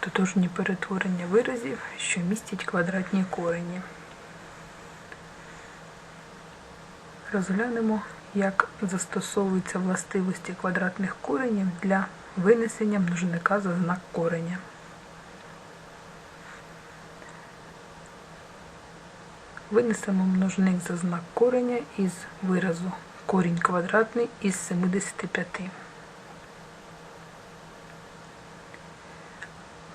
тотожні перетворення виразів, що містять квадратні корені. Розглянемо, як застосовуються властивості квадратних коренів для винесення множника за знак кореня. Винесемо множник за знак кореня із виразу корінь квадратний із 75.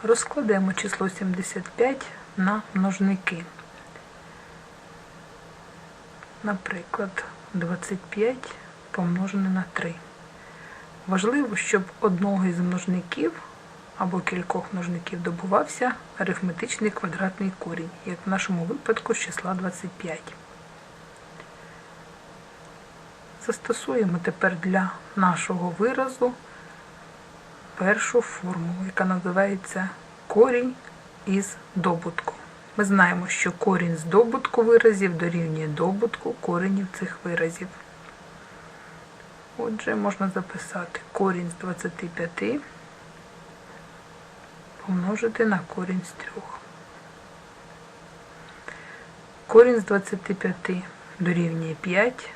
Розкладемо число 75 на множники. Наприклад, 25 помножене на 3. Важливо, щоб одного із множників або кількох множників добувався арифметичний квадратний корінь, як в нашому випадку з числа 25. Застосуємо тепер для нашого виразу першу формулу, яка називається корінь із добутку. Ми знаємо, що корінь з добутку виразів дорівнює добутку коренів цих виразів. Отже, можна записати корінь з 25 помножити на корінь з 3. Корінь з 25 дорівнює 5.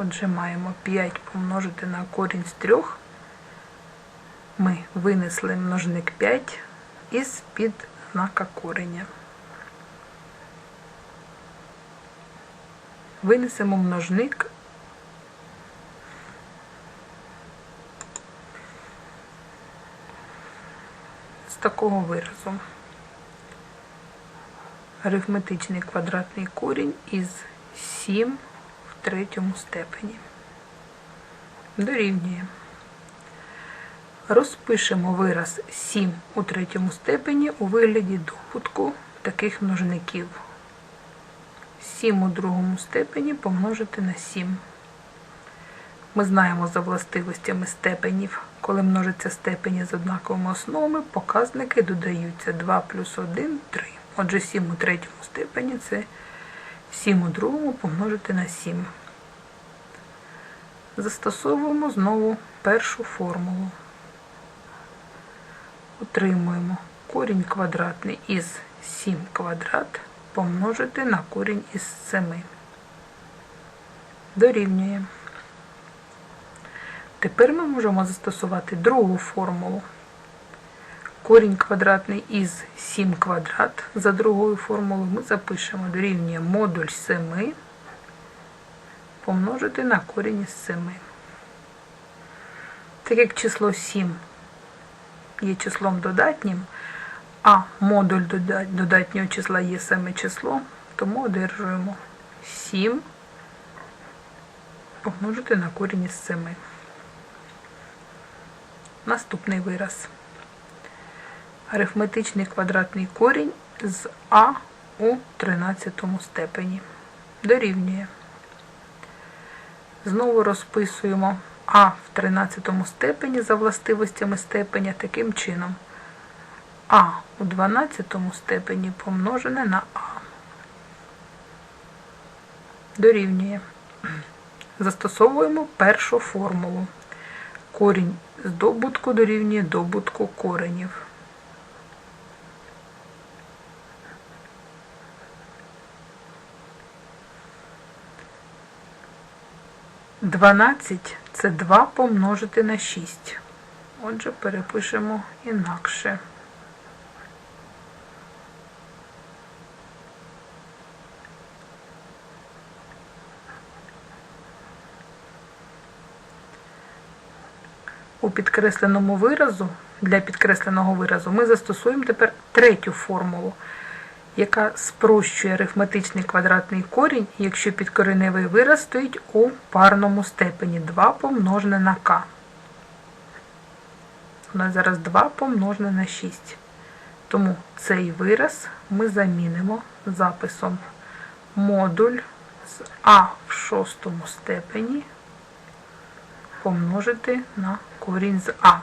Отже, маємо 5 помножити на корінь з 3. Ми винесли множник 5 із під знака кореня. Винесемо множник з такого виразу. Арифметичний квадратний корінь із 7 в третьому степені. Дорівнює. Розпишемо вираз 7 у третьому степені у вигляді добутку таких множників. 7 у другому степені помножити на 7. Ми знаємо за властивостями степенів, коли множаться степені з однаковими основами, показники додаються 2 плюс 1 3. Отже, 7 у третьому степені це 7 у другому помножити на 7. Застосовуємо знову першу формулу. Отримуємо корінь квадратний із 7 квадрат помножити на корінь із 7. Дорівнює. Тепер ми можемо застосувати другу формулу. Корінь квадратний із 7 квадрат. За другою формулою ми запишемо дорівнює модуль 7 помножити на корінь із 7. Так як число 7 є числом додатнім, а модуль додатнього числа є саме число, тому одержуємо 7 помножити на корінь із 7. Наступний вираз. Арифметичний квадратний корінь з А у 13 степені. Дорівнює. Знову розписуємо А в 13 степені за властивостями степеня таким чином. А у 12 степені помножене на А. Дорівнює. Застосовуємо першу формулу. Корінь з добутку дорівнює добутку коренів. Дванадцять це 2 помножити на 6. Отже, перепишемо інакше. У підкресленому виразу, для підкресленого виразу ми застосуємо тепер третю формулу, яка спрощує арифметичний квадратний корінь, якщо підкореневий вираз стоїть у парному степені 2 помножене на k. У нас зараз 2 помножене на 6. Тому цей вираз ми замінимо записом модуль з А в шостому степені помножити на корінь з А.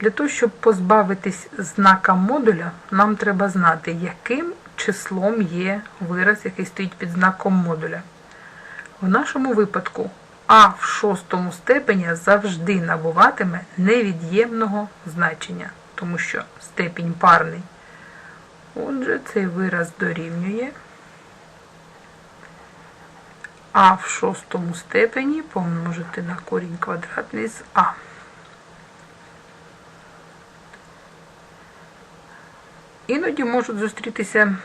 Для того, щоб позбавитись знака модуля, нам треба знати, яким числом є вираз, який стоїть під знаком модуля. В нашому випадку а в шостому степені завжди набуватиме невід'ємного значення, тому що степінь парний. Отже, цей вираз дорівнює а в шостому степені помножити на корінь квадратний з а. Іноді можуть зустрітися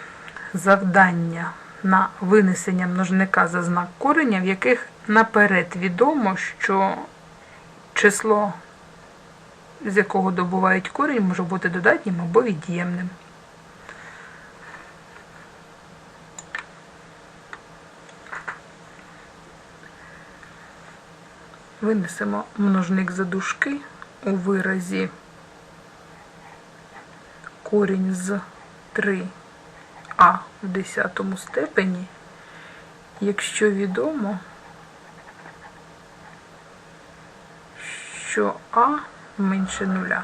завдання на винесення множника за знак кореня, в яких наперед відомо, що число, з якого добувають корінь, може бути додатнім або від'ємним. Винесемо множник за дужки у виразі корінь з 3а в десятому степені, якщо відомо, що а менше нуля.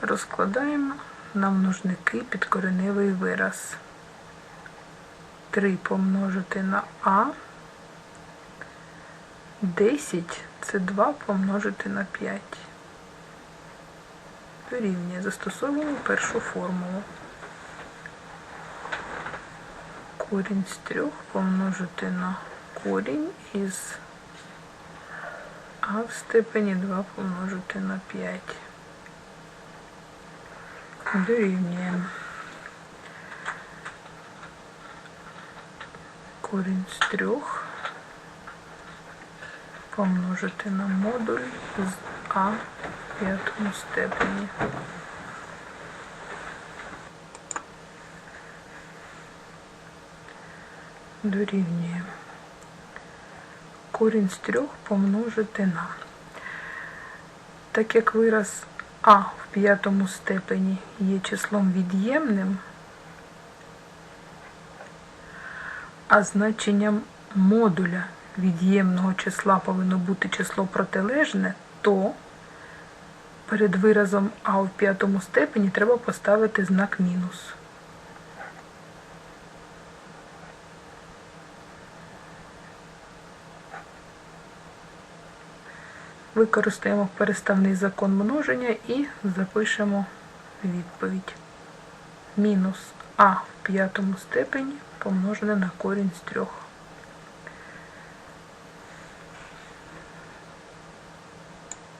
Розкладаємо на множники підкореневий вираз. 3 помножити на а. 10 це 2 помножити на 5. Дорівнює. Застосовуємо першу формулу. Корінь з 3 помножити на корінь із а в степені 2 помножити на 5. Дорівнює. Корінь з 3 помножити на модуль з А в п'ятому степені. Дорівнює. Корінь з 3 помножити на. Так як вираз А в п'ятому степені є числом від'ємним, а значенням модуля від'ємного числа повинно бути число протилежне, то перед виразом А в п'ятому степені треба поставити знак мінус. Використаємо переставний закон множення і запишемо відповідь. Мінус А в п'ятому степені помножене на корінь з трьох.